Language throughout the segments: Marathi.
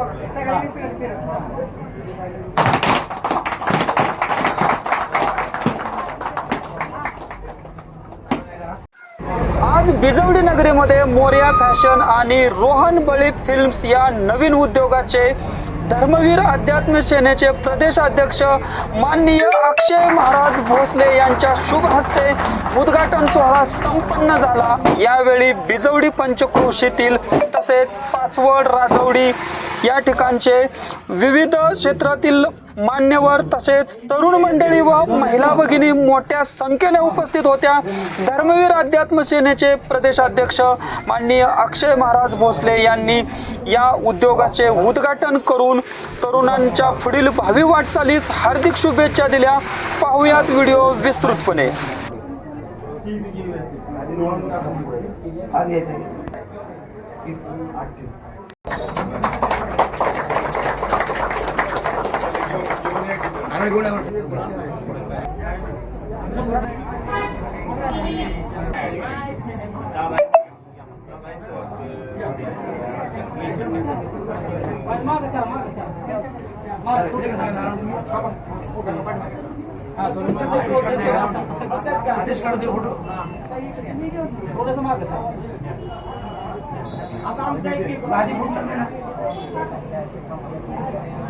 आज बिजवडी नगरीमध्ये मोर्या फॅशन आणि रोहन बळी फिल्म्स या नवीन उद्योगाचे धर्मवीर अध्यात्म सेनेचे प्रदेश अध्यक्ष माननीय अक्षय महाराज भोसले यांच्या शुभ हस्ते उद्घाटन सोहळा संपन्न झाला. यावेळी बिजवडी पंचक्रोशीतील तसेच पाचवड राजवडी या ठिकाणचे विविध क्षेत्रातील मान्यवर तसेच तरुण मंडळी व महिला भगिनी मोठ्या संख्येने उपस्थित होत्या. धर्मवीर अध्यात्म सेनेचे प्रदेशाध्यक्ष माननीय अक्षय महाराज भोसले यांनी या उद्योगाचे उद्घाटन करून तरुणांच्या पुढील भावी वाटचालीस हार्दिक शुभेच्छा दिल्या. पाहुयात व्हिडिओ विस्तृतपणे. सगळ्यांनी सगळं थोडं ते आगळं थोडं वेगळं सगळ्यांनी सगळं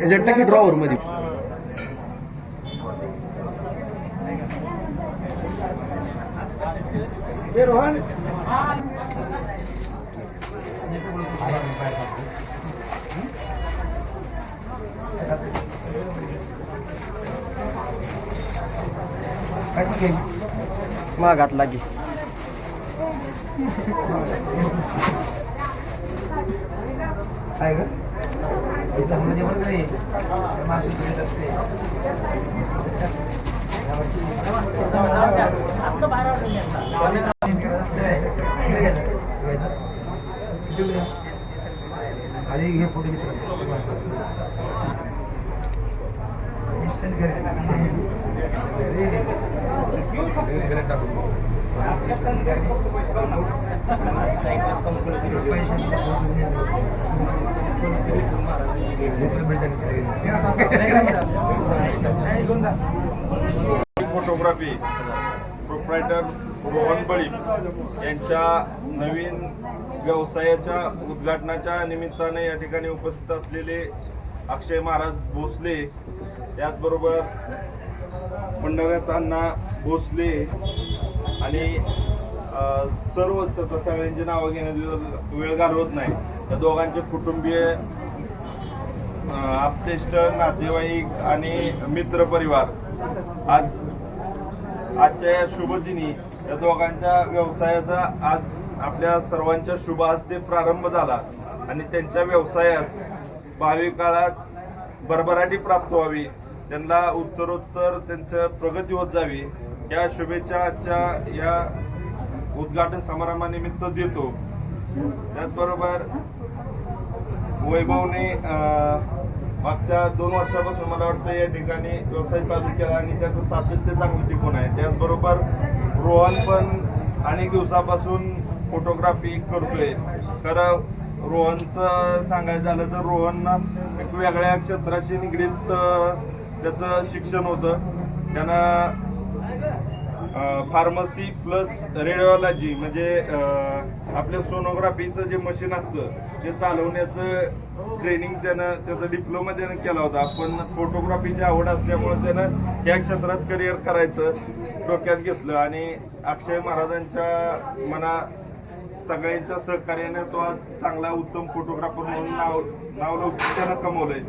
याच्यात टाकी ड्रॉवर मध्ये मागात लागी. काय ग? అదే ఇక పొడి ఇన్స్టెంట్ फोटोग्राफी प्रोप्रायटर रोहन बळी यांच्या नवीन व्यवसायाच्या उद्घाटनाच्या निमित्ताने या ठिकाणी उपस्थित असलेले अक्षय महाराज भोसले त्याचबरोबर पंढरनाथ अण्णा भोसले आणि सर्वच सर्वच म्हणजे सगळ्यांची नावं घेण्यात वेळ घालवत नाही. त्या दोघांचे कुटुंबीय आप्तेष्ट नातेवाईक आणि मित्र परिवार. आज आजच्या या शुभदिनी या दोघांच्या व्यवसायाचा आज आपल्या सर्वांच्या शुभ हस्ते प्रारंभ झाला आणि त्यांच्या व्यवसायास भावी काळात भरभराटी प्राप्त व्हावी त्यांना उत्तरोत्तर त्यांच्या प्रगती होत जावी या शुभेच्छा आजच्या या उद्घाटन समारंभानिमित्त देतो. त्याचबरोबर वैभवने मागच्या दोन वर्षापासून मला वाटतं या ठिकाणी व्यवसाय चालू केला आणि त्याचं सातत्य चांगलं टिकून आहे. त्याचबरोबर रोहन पण अनेक दिवसापासून फोटोग्राफी करतोय. खरं रोहनचं सांगायचं झालं तर रोहन एक वेगळ्या क्षेत्राशी निगडीत त्याचं शिक्षण होतं. त्यानं फार्मसी प्लस रेडिओलॉजी म्हणजे आपल्या सोनोग्राफीचं जे मशीन असतं ते चालवण्याचं ट्रेनिंग त्यानं त्याचा डिप्लोमा त्यानं केला होता. पण फोटोग्राफीची आवड असल्यामुळे त्यानं या क्षेत्रात करिअर करायचं डोक्यात घेतलं. आणि अक्षय महाराजांच्या मना सगळ्यांच्या सहकार्याने तो आज चांगला उत्तम फोटोग्राफर म्हणून नाव नावलौकिक त्यानं कमवलंय.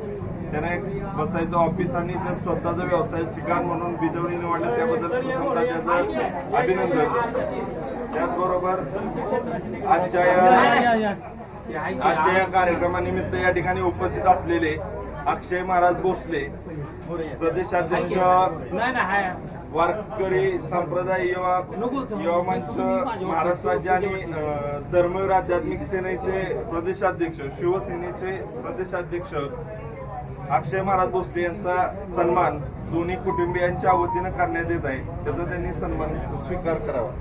त्याने एक बसायचं ऑफिस आणि त्यात स्वतःचा व्यवसाय ठिकाण म्हणून बिजवणी निवडलं त्याबद्दल त्याचं अभिनंदन त्याचबरोबर आजच्या या आजच्या या कार्यक्रमानिमित्त या ठिकाणी उपस्थित असलेले अक्षय महाराज भोसले प्रदेशाध्यक्ष वारकरी संप्रदाय युवा युवा मंच महाराष्ट्र राज्य आणि धर्मवीर आध्यात्मिक सेनेचे प्रदेशाध्यक्ष शिवसेनेचे प्रदेशाध्यक्ष अक्षय महाराज भोसले यांचा सन्मान दोन्ही कुटुंबियांच्या वतीनं करण्यात येत आहे. त्याचा त्यांनी सन्मान स्वीकार करावा.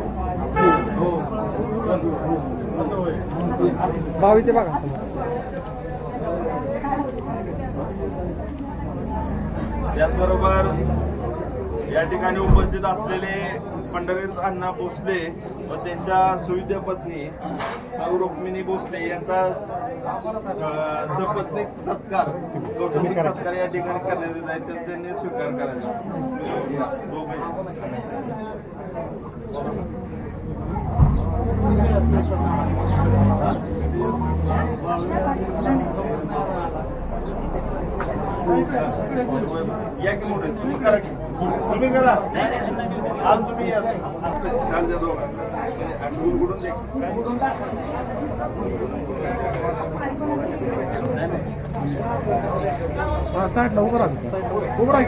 बावी ते बघा. त्याचबरोबर या ठिकाणी उपस्थित असलेले पंढरीत अण्णा भोसले व त्यांच्या सुविद्य पत्नी रुक्मिणी भोसले यांचा अं, सपत्नीक सत्कार कौटुंबिक सत्कार. या ठिकाणी करण्यात येत आहे. तर त्यांनी स्वीकार करायचा. या की मोठे? तुम्ही करा की. तुम्ही करा. आज तुम्ही द्या दोघांना. आणि गुडगुडून दे. साईडला उभं राहा उभं राहा.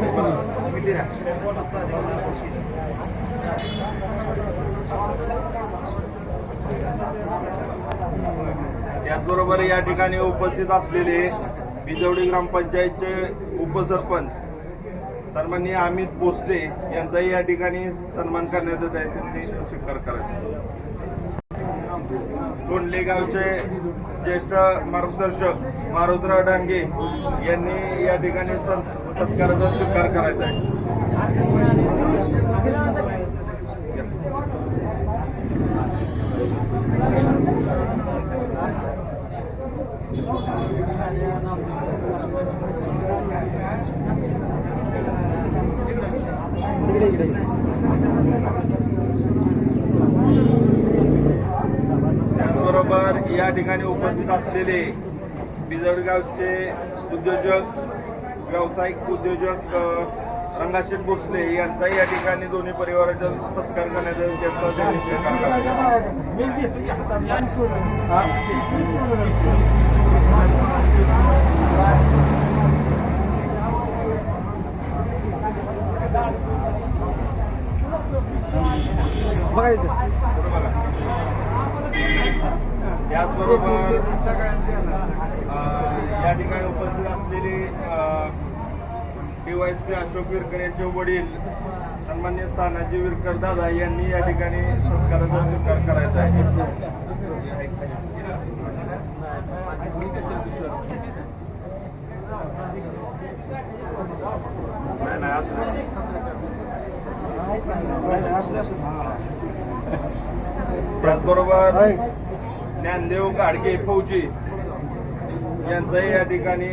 त्याचबरोबर या ठिकाणी उपस्थित असलेले बिजवडी ग्रामपंचायतचे उपसरपंच सन्माननीय अमित भोसले यांचाही या ठिकाणी सन्मान करण्यात येत आहे. त्यांनी स्वीकार करायचा तोंडले गावचे ज्येष्ठ मार्गदर्शक मारुतराव डांगे यांनी या ठिकाणी सत्काराचा स्वीकार करायचा आहे इकडे इकडे त्याचबरोबर या ठिकाणी उपस्थित असलेले बिजवडगावचे उद्योजक व्यावसायिक उद्योजक रंगाशेठ भोसले यांचाही या ठिकाणी दोन्ही परिवाराचा सत्कार करण्यात येईल त्यांचा त्यांनी स्वीकार करावा. बघा इथे त्याचबरोबर या ठिकाणी उपस्थित असलेले डीवायसपी अशोक विरकर यांचे वडील सन्मान्य तानाजी विरकर दादा यांनी या ठिकाणी सत्काराचा स्वीकार करायचा आहे. त्याचबरोबर ज्ञानदेव गाडगे फौजी यांचाही या ठिकाणी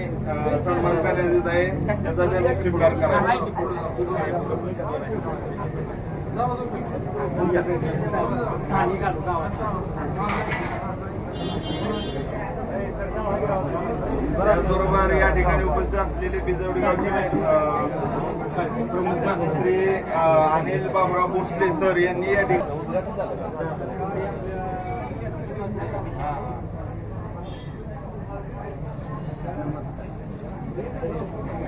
सन्मान करण्यात येत आहे. त्याचा त्यांनी स्वीकार करावा. त्याचबरोबर या ठिकाणी उपस्थित असलेले बिजवडी गावचे प्रमुख मंत्री अनिल बाबराव भोसले सर यांनी या ठिकाणी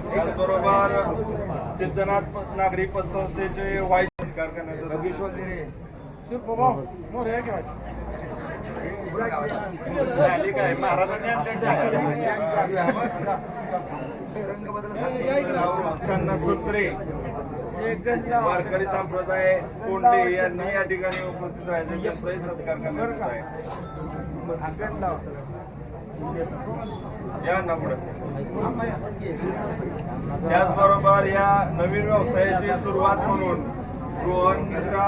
त्याचबरोबर सिद्धनाथ नागरी पतसंस्थेचे झाली काय? महाराजांनी सूत्रे वारकरी संप्रदाय कोंडे यांनी या ठिकाणी उपस्थित राहायचे सत्कार करण्यात येत आहे या ना त्याचबरोबर या नवीन व्यवसायाची सुरुवात म्हणून रोहनच्या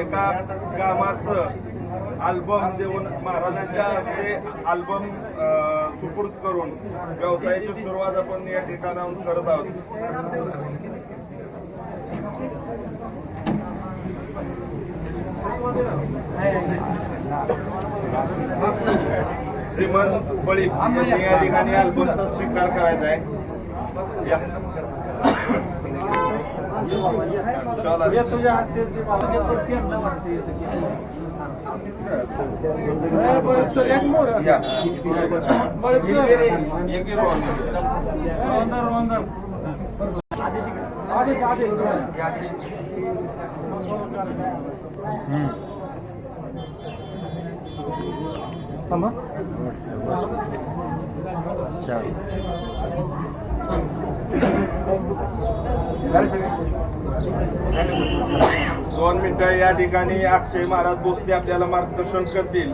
एका कामाचं अल्बम देऊन महाराजांच्या हस्ते अल्बम सुपूर्द करून व्यवसायाची सुरुवात आपण या ठिकाणाहून करत आहोत. श्रीमंत बळी यांनी या ठिकाणी अल्बमचा स्वीकार करायचा आहे या. शाल आहे. या. एक एक round. आदेश आदेश थांबा. दोन मिनिटं या ठिकाणी अक्षय महाराज भोसले आपल्याला मार्गदर्शन करतील.